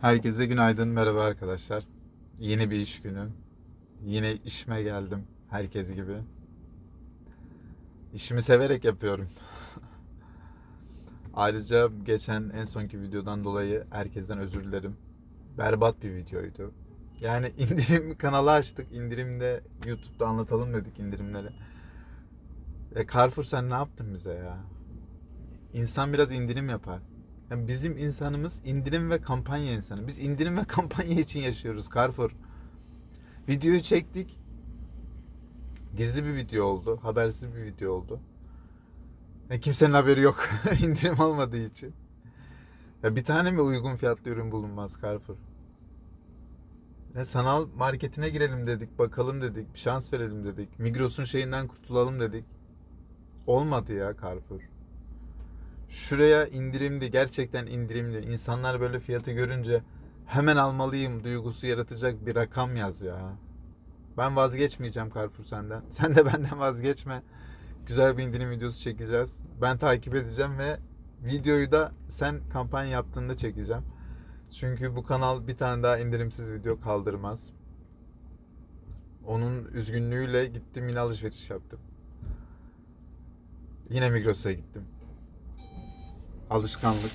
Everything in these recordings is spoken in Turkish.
Herkese günaydın, merhaba arkadaşlar. Yeni bir iş günü. Yine işime geldim, herkes gibi. İşimi severek yapıyorum. Ayrıca geçen en sonki videodan dolayı herkesten özür dilerim. Berbat bir videoydu. Yani indirim kanalı açtık. İndirimde YouTube'da anlatalım dedik indirimleri. E Carrefour sen ne yaptın bize ya? İnsan biraz indirim yapar. Yani bizim insanımız indirim ve kampanya insanı. Biz indirim ve kampanya için yaşıyoruz Carrefour. Videoyu çektik. Gizli bir video oldu. Habersiz bir video oldu. Ya kimsenin haberi yok. indirim olmadığı için. Ya bir tane mi uygun fiyatlı ürün bulunmaz Carrefour? Ya sanal marketine girelim dedik, bakalım dedik, bir şans verelim dedik. Migros'un şeyinden kurtulalım dedik. Olmadı ya Carrefour. Şuraya indirimli, gerçekten indirimli. İnsanlar böyle fiyatı görünce hemen almalıyım duygusu yaratacak bir rakam yaz ya. Ben vazgeçmeyeceğim Carrefour senden. Sen de benden vazgeçme. Güzel bir indirim videosu çekeceğiz. Ben takip edeceğim ve videoyu da sen kampanya yaptığında çekeceğim. Çünkü bu kanal bir tane daha indirimsiz video kaldırmaz. Onun üzgünlüğüyle gittim yine alışveriş yaptım. Yine Migros'a gittim. Alışkanlık.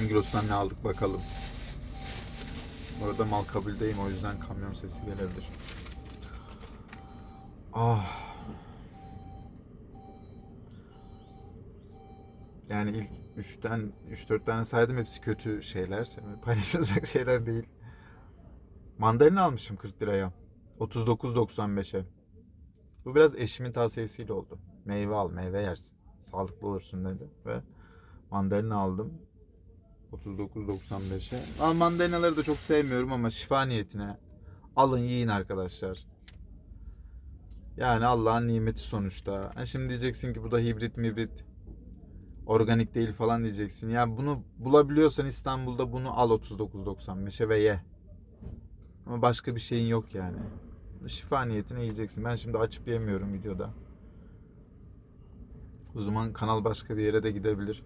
Migros'tan ne aldık bakalım. Bu arada mal kabuldeyim o yüzden kamyon sesi gelebilir. Ah. Yani ilk 3'ten 3-4 tane saydım hepsi kötü şeyler. Yani paylaşılacak şeyler değil. Mandalina almışım 40 liraya. 39.95'e. Bu biraz eşimin tavsiyesiyle oldu. Meyve al, meyve yersin. Sağlıklı olursun dedi ve mandalina aldım. 39.95'e. Al mandalinaları da çok sevmiyorum ama şifa niyetine alın yiyin arkadaşlar. Yani Allah'ın nimeti sonuçta. Ha şimdi diyeceksin ki bu da hibrit mibrit. Organik değil falan diyeceksin. Ya bunu bulabiliyorsan İstanbul'da bunu al 39.95'e ve ye. Ama başka bir şeyin yok yani. Şifa niyetine yiyeceksin. Ben şimdi açıp yemiyorum videoda. O zaman kanal başka bir yere de gidebilir.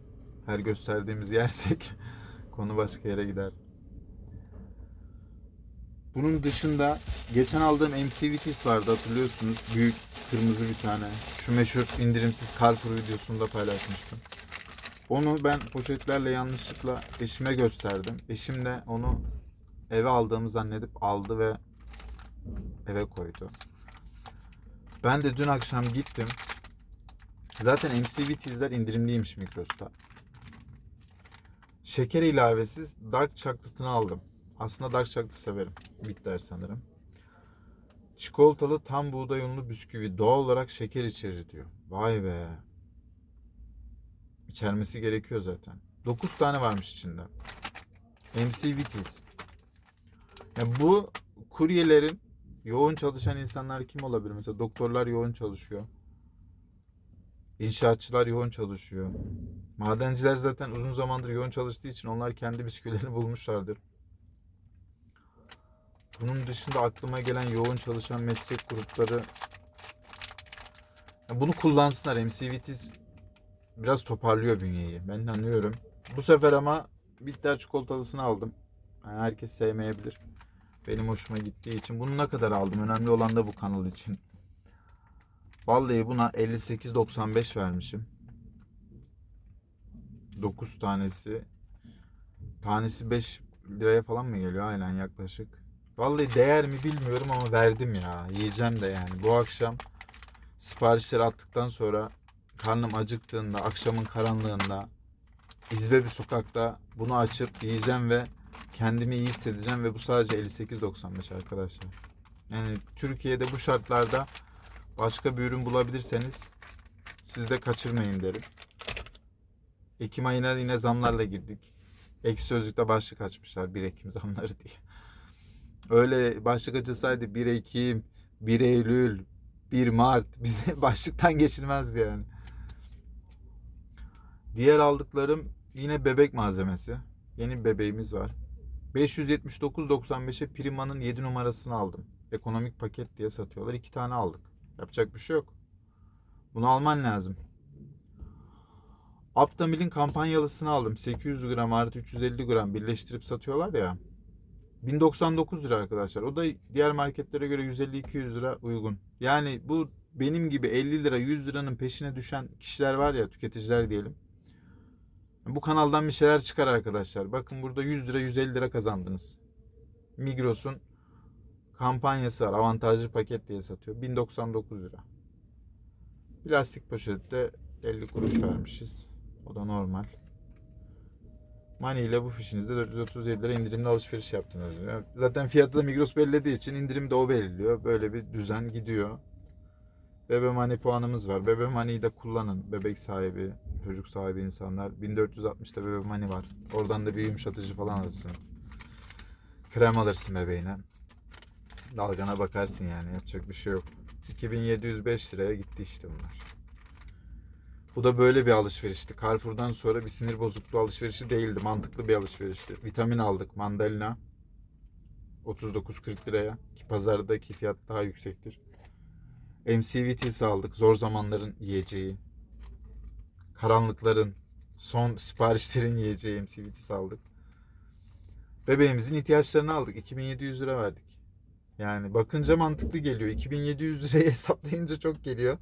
Her gösterdiğimiz yersek konu başka yere gider. Bunun dışında geçen aldığım MCVT'si vardı hatırlıyorsunuz. Büyük kırmızı bir tane. Şu meşhur indirimsiz Carrefour videosunda paylaşmıştım. Onu ben poşetlerle yanlışlıkla eşime gösterdim. Eşim de onu eve aldığımı zannedip aldı ve eve koydu. Ben de dün akşam gittim. Zaten MCVT'sler indirimliymiş Migros'ta. Şeker ilavesiz dark chocolate'ını aldım. Aslında dark chocolate severim. Bitter sanırım. Çikolatalı tam buğday unlu bisküvi doğal olarak şeker içerir diyor. Vay be. İçermesi gerekiyor zaten. 9 tane varmış içinde. MCVT's. Ya bu kuryelerin yoğun çalışan insanlar kim olabilir? Mesela doktorlar yoğun çalışıyor. İnşaatçılar yoğun çalışıyor. Madenciler zaten uzun zamandır yoğun çalıştığı için onlar kendi bisküvilerini bulmuşlardır. Bunun dışında aklıma gelen yoğun çalışan meslek grupları Ya bunu kullansınlar. MCVT biraz toparlıyor bünyeyi. Ben anlıyorum. Bu sefer ama bitter çikolatalısını aldım. Yani herkes sevmeyebilir. Benim hoşuma gittiği için. Bunu ne kadar aldım? Önemli olan da bu kanal için. Vallahi buna 58.95 vermişim. 9 tanesi. Tanesi 5 liraya falan mı geliyor? Aynen yaklaşık. Vallahi değer mi bilmiyorum ama verdim ya. Yiyeceğim de yani. Bu akşam siparişleri attıktan sonra karnım acıktığında, akşamın karanlığında izbe bir sokakta bunu açıp yiyeceğim ve kendimi iyi hissedeceğim ve bu sadece 58.95 arkadaşlar. Yani Türkiye'de bu şartlarda başka bir ürün bulabilirseniz siz de kaçırmayın derim. Ekim ayına yine zamlarla girdik. Ekşi Sözlük'te başlık açmışlar 1 Ekim zamları diye. Öyle başlık açılsaydı 1 Ekim, 1 Eylül, 1 Mart bize başlıktan geçilmezdi yani. Diğer aldıklarım yine bebek malzemesi. Yeni bebeğimiz var. 579.95'e Prima'nın 7 numarasını aldım. Ekonomik paket diye satıyorlar. 2 tane aldık. Yapacak bir şey yok. Bunu alman lazım. Aptamil'in kampanyalısını aldım. 800 gram artı 350 gram birleştirip satıyorlar ya. 1099 lira arkadaşlar. O da diğer marketlere göre 150-200 lira uygun. Yani bu benim gibi 50 lira 100 liranın peşine düşen kişiler var ya tüketiciler diyelim. Bu kanaldan bir şeyler çıkar arkadaşlar. Bakın burada 100 lira 150 lira kazandınız. Migros'un kampanyası var. Avantajlı paket diye satıyor. 1099 lira. Plastik poşette 50 kuruş vermişiz. O da normal. Money ile bu fişinizde 437 lira indirimli alışveriş yaptınız. diyor. Zaten fiyatı da Migros belirlediği için indirim de o belirliyor. Böyle bir düzen gidiyor. Bebe Money puanımız var. Bebe Money'i de kullanın. Bebek sahibi, çocuk sahibi insanlar. 1460'da Bebe Money var. Oradan da bir yumuşatıcı falan alırsın. Krem alırsın bebeğine. Dalgana bakarsın yani. Yapacak bir şey yok. 2705 liraya gitti işte bunlar. Bu da böyle bir alışverişti. Carrefour'dan sonra bir sinir bozukluğu alışverişi değildi. Mantıklı bir alışverişti. Vitamin aldık. Mandalina. 39-40 liraya. Ki pazardaki fiyat daha yüksektir. MCVT'si aldık. Zor zamanların yiyeceği. Karanlıkların son siparişlerin yiyeceği MCVT'si aldık. Bebeğimizin ihtiyaçlarını aldık. 2700 lira verdik. Yani bakınca mantıklı geliyor. 2700 lirayı hesaplayınca çok geliyor.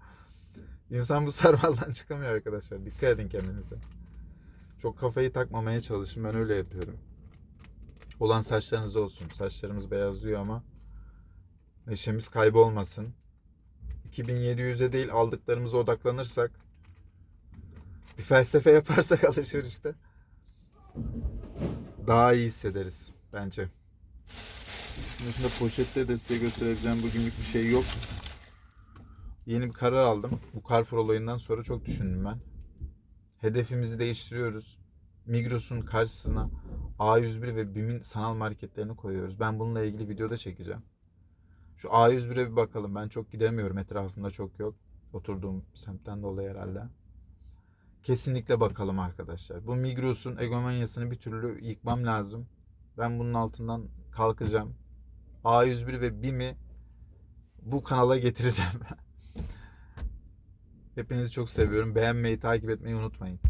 İnsan bu sarmaldan çıkamıyor arkadaşlar. Dikkat edin kendinize. Çok kafayı takmamaya çalışın. Ben öyle yapıyorum. Olan saçlarınız olsun. Saçlarımız beyazlıyor ama neşemiz kaybolmasın. 2700'e değil aldıklarımıza odaklanırsak bir felsefe yaparsak alışverişte daha iyi hissederiz bence. Şimdi şunda poşette de size göstereceğim. Bugünlük bir şey yok. Yeni bir karar aldım. Bu Carrefour olayından sonra çok düşündüm ben. Hedefimizi değiştiriyoruz. Migros'un karşısına A101 ve BİM'in sanal marketlerini koyuyoruz. Ben bununla ilgili videoda çekeceğim. Şu A101'e bir bakalım. Ben çok gidemiyorum. Etrafımda çok yok. Oturduğum semtten dolayı herhalde. Kesinlikle bakalım arkadaşlar. Bu Migros'un egomanyasını bir türlü yıkmam lazım. Ben bunun altından kalkacağım. A101 ve BİM'i bu kanala getireceğim. Hepinizi çok seviyorum. Beğenmeyi, takip etmeyi unutmayın.